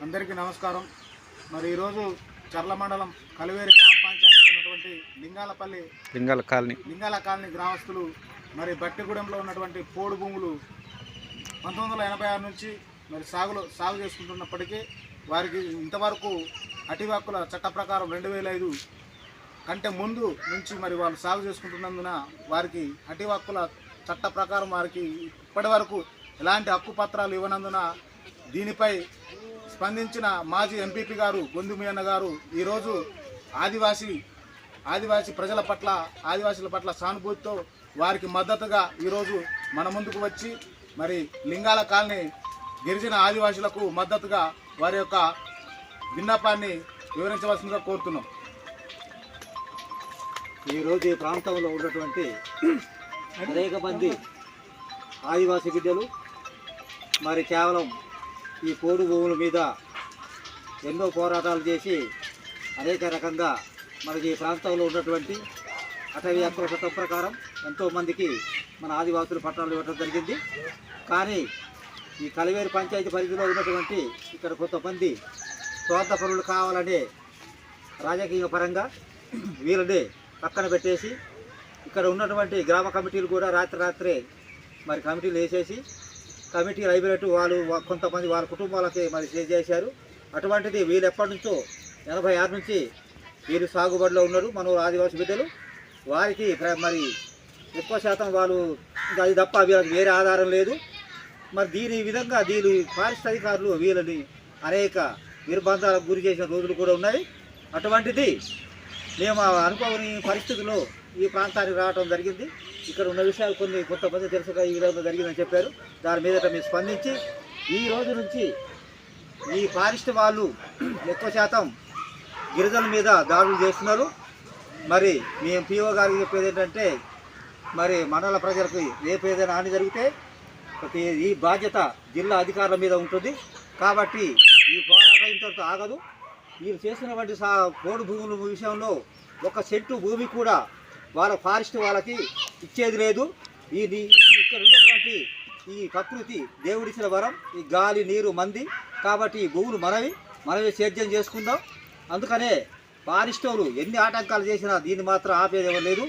నమస్కారం. మరి ఈరోజు చర్ల మండలం కలివేరి గ్రామ పంచాయతీలో ఉన్నటువంటి లింగాలపల్లి లింగాల కాలనీ. లింగాల కాలనీ గ్రామస్తులు మరి బట్టిగూడెంలో ఉన్నటువంటి పోడు భూములు పంతొమ్మిది వందల ఎనభై ఆరు నుంచి మరి సాగులో సాగు చేసుకుంటున్నప్పటికీ వారికి ఇంతవరకు అటివాక్కుల చట్ట ప్రకారం రెండు వేల ఐదు కంటే ముందు నుంచి మరి వాళ్ళు సాగు చేసుకుంటున్నందున వారికి అటివాక్కుల చట్ట ప్రకారం వారికి ఇప్పటి వరకు ఎలాంటి హక్కు పత్రాలు ఇవ్వనందున దీనిపై స్పందించిన మాజీ ఎంపీపీ గారు గొందుమియన్న గారు ఈరోజు ఆదివాసీ ఆదివాసీ ప్రజల పట్ల ఆదివాసీల పట్ల సానుభూతితో వారికి మద్దతుగా ఈరోజు మన ముందుకు వచ్చి మరి లింగాల కాలనీ గిరిజన ఆదివాసులకు మద్దతుగా వారి యొక్క విన్నపాన్ని వివరించవలసిందిగా కోరుతున్నాం. ఈరోజు ఈ ప్రాంతంలో ఉన్నటువంటి అనేక మంది ఆదివాసీ బిడ్డలు మరి కేవలం ఈ పోడు భూముల మీద ఎన్నో పోరాటాలు చేసి అనేక రకంగా మనకి ఈ ప్రాంతంలో ఉన్నటువంటి అటవీ హక్కుల చట్టం ప్రకారం ఎంతోమందికి మన ఆదివాసులు పట్టాలు ఇవ్వడం జరిగింది. కానీ ఈ కలివేరు పంచాయతీ పరిధిలో ఉన్నటువంటి ఇక్కడ కొంతమంది స్వార్థ పనులు కావాలనే రాజకీయ పరంగా వీళ్ళని పక్కన పెట్టేసి ఇక్కడ ఉన్నటువంటి గ్రామ కమిటీలు కూడా రాత్రి రాత్రే మరి కమిటీలు వేసేసి కమిటీ లైబ్రరీ వాళ్ళు కొంతమంది వాళ్ళ కుటుంబాలకి మరి చేశారు. అటువంటిది వీళ్ళు ఎప్పటి నుంచో ఎనభై ఆరు నుంచి వీరు సాగుబడిలో ఉన్నారు మన ఆదివాసి బిడ్డలు. వారికి మరి ఎక్కువ శాతం వాళ్ళు అది తప్ప వీళ్ళకి వేరే ఆధారం లేదు. మరి దీని ఈ విధంగా దీని ఫారెస్ట్ అధికారులు వీళ్ళని అనేక నిర్బంధాలకు గురి చేసిన రోజులు కూడా ఉన్నాయి. అటువంటిది మేము అనుకోని పరిస్థితుల్లో ఈ ప్రాంతానికి రావడం జరిగింది. ఇక్కడ ఉన్న విషయాలు కొన్ని కొంతమంది తెలుసుగా ఈ విధంగా జరిగిందని చెప్పారు. దాని మీద మేము స్పందించి ఈ రోజు నుంచి ఈ ఫారెస్ట్ వాళ్ళు ఎక్కువ శాతం గిరిజనుల మీద దాడులు చేస్తున్నారు. మరి మీ ఎంపీఓ గారికి చెప్పేది ఏంటంటే మరి మండల ప్రజలకు రేపు ఏదైనా హాని జరిగితే ప్రతి ఈ బాధ్యత జిల్లా అధికారుల మీద ఉంటుంది. కాబట్టి ఈ పోరాటం ఇంతటితో ఆగదు. వీరు చేసినటువంటి సా పోడు భూముల విషయంలో ఒక సెంటు భూమి కూడా వాళ్ళ ఫారెస్ట్ వాళ్ళకి ఇచ్చేది లేదు. ఈ ఇక్కడ ఉన్నటువంటి ఈ ప్రకృతి దేవుడిచ్చిన వరం ఈ గాలి నీరు మంది. కాబట్టి ఈ భూములు మనవి మనమే సేద్యం చేసుకుందాం. అందుకనే ఫారెస్ట్ ఎన్ని ఆటంకాలు చేసినా దీన్ని మాత్రం ఆపేది ఎవరు లేదు